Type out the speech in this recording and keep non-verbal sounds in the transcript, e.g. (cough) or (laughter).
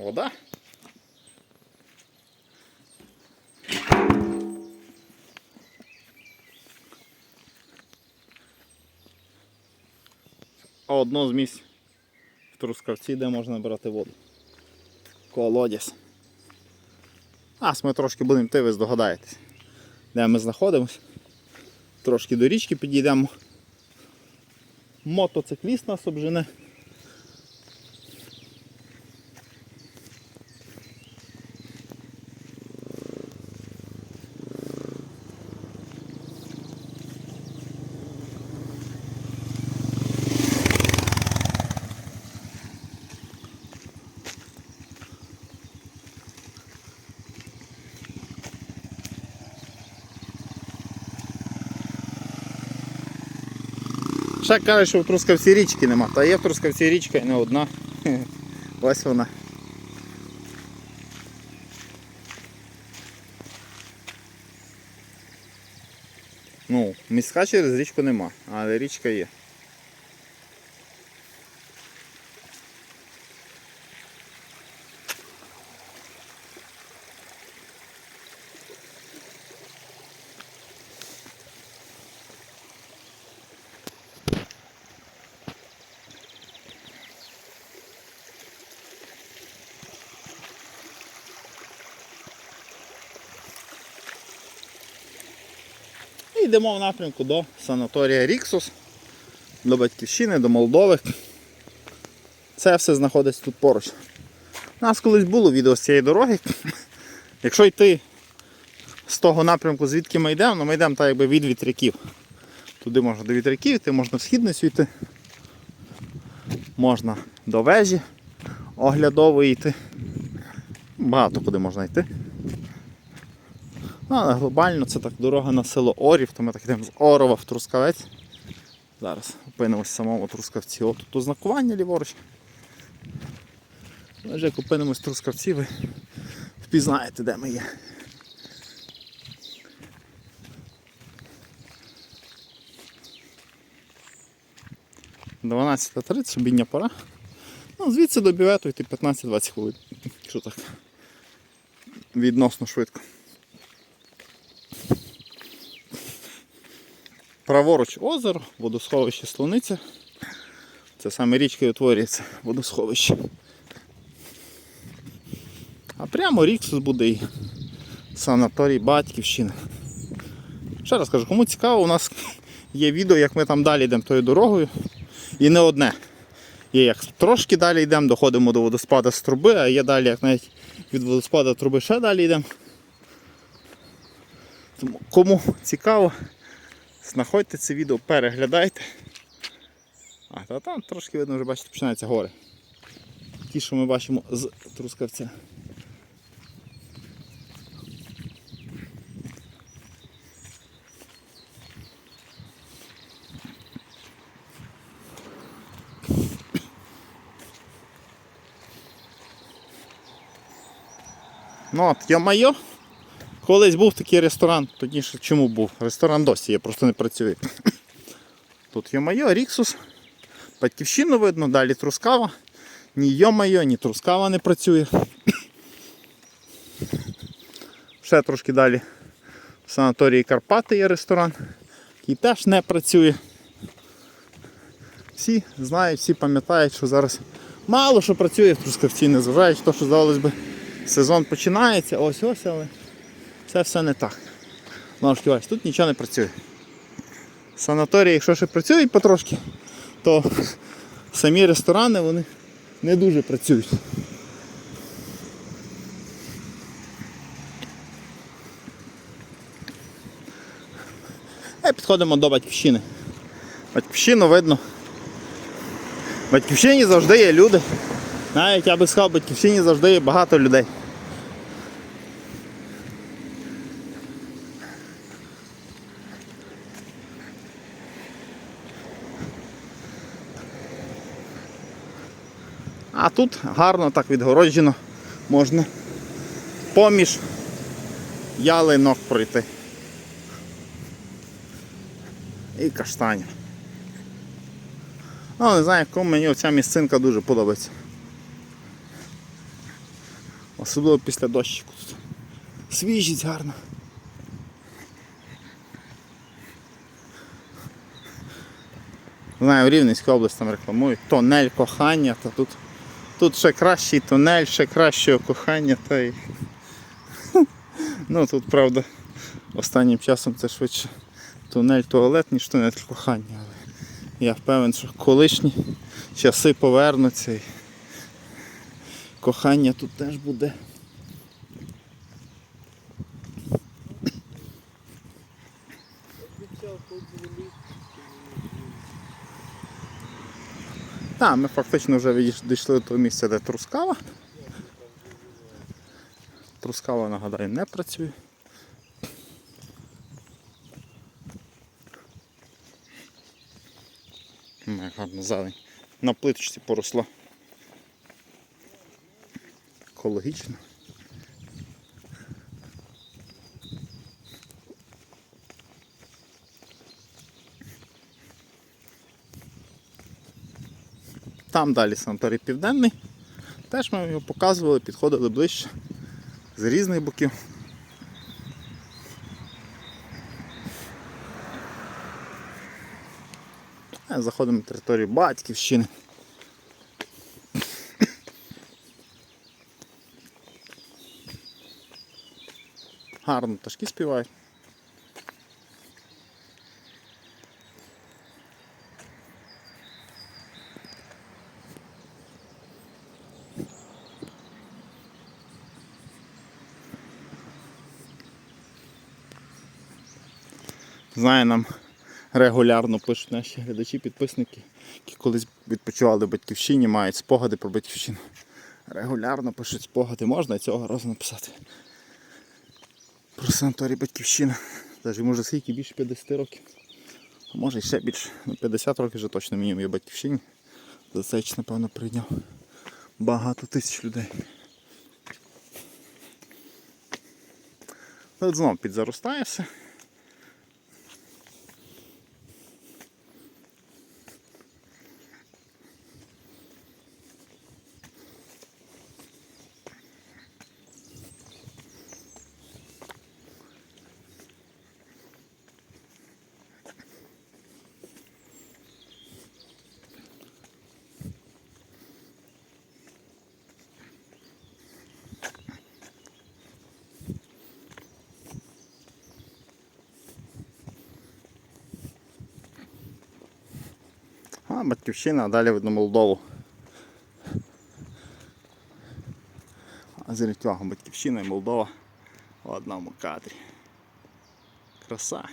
Вода. А одно з місць в Трускавці, де можна брати воду. Колодязь. Нас ми трошки будемо йти, ви здогадаєтесь, де ми знаходимося. Трошки до річки підійдемо. Мотоцикліст нас обжене. Ще каже, що в Трускавці річки нема, та є в Трускавці річка і не одна. (laughs) Ось вона. Ну, міська через річку нема, але річка є. І йдемо в напрямку до санаторія Ріксус, до Батьківщини, до Молдови. Це все знаходиться тут поруч. У нас колись було відео з цієї дороги. Якщо йти з того напрямку, звідки ми йдемо, ну ми йдемо так якби від вітряків. Туди можна до вітряків йти, можна в східницю йти, можна до вежі оглядової йти. Багато куди можна йти. Ну, але глобально це так дорога на село Орів, то ми так йдемо з Орова в Трускавець. Зараз опинимось в самому Трускавці. От тут ознакування ліворуч. Ми вже як опинимось в Трускавці, ви впізнаєте, де ми є. Дванадцята тридцять, обідня пора. Ну, звідси до бювету йти 15-20 хвилин. Що так? Відносно швидко. Праворуч озеро, водосховище Слониця. Це саме річкою утворюється водосховище. А прямо Ріксус буде і санаторій Батьківщина. Ще раз кажу, кому цікаво, у нас є відео, як ми там далі йдемо тою дорогою. І не одне. Є як трошки далі йдемо, доходимо до водоспада з труби, а є далі, як навіть від водоспада труби ще далі йдемо. Тому кому цікаво, знаходьте це відео, переглядайте. А, та там трошки видно вже бачите, починаються гори. Ті, що ми бачимо з Трускавця. Ну от, я майо. Колись був такий ресторан, точніше чому був? Ресторан досі, я просто не працюю. (coughs) Тут є майо, Ріксус. Батьківщину видно, далі Трускава. Ні йо-майо, ні Трускава не працює. (coughs) Ще трошки далі в санаторії Карпати є ресторан, який теж не працює. Всі знають, всі пам'ятають, що зараз мало що працює в Трускавці, незважаючи на те, що здавалось би, сезон починається, ось-ось, але це все не так. Ж тут нічого не працює. Санаторії, якщо ще працюють потрошки, то самі ресторани вони не дуже працюють. І підходимо до батьківщини. Батьківщину видно. В батьківщині завжди є люди. Навіть я би сказав, батьківщині завжди є багато людей. А тут гарно так відгороджено можна поміж ялинок пройти. І каштанів. Ну, не знаю, кому мені оця місцинка дуже подобається. Особливо після дощику тут. Свіжість гарно. Знаю, в Рівненській області там рекламують тонель кохання, та тут, тут ще кращий тунель, ще кращого кохання. Та й... (laughs) Ну тут правда останнім часом це швидше тунель туалет, ніж тунель кохання. Але я впевнений, що колишні часи повернуться і кохання тут теж буде. Так, ми фактично вже дійшли до того місця, де трускава. Трускава, нагадаю, не працює. Гарно зелень. На плиточці поросла. Екологічно. Там далі санаторій Південний. Теж ми його показували, підходили ближче з різних боків. Заходимо на територію батьківщини. Гарно пташки співають. Знає нам регулярно пишуть наші глядачі, підписники, які колись відпочивали в батьківщині, мають спогади про батьківщину. Регулярно пишуть спогади, можна і цього разу написати. Про санаторій батьківщина. Навіть може скільки більше 50 років. А може і ще більше. Ну, 50 років вже точно мінімум є батьківщині. За цей час, напевно, прийняв багато тисяч людей. Тут знову підзаростає все. А, батьківщина, а далі видно Молдову. А зверніть увагу, батьківщина і Молдова в одному кадрі. Краса.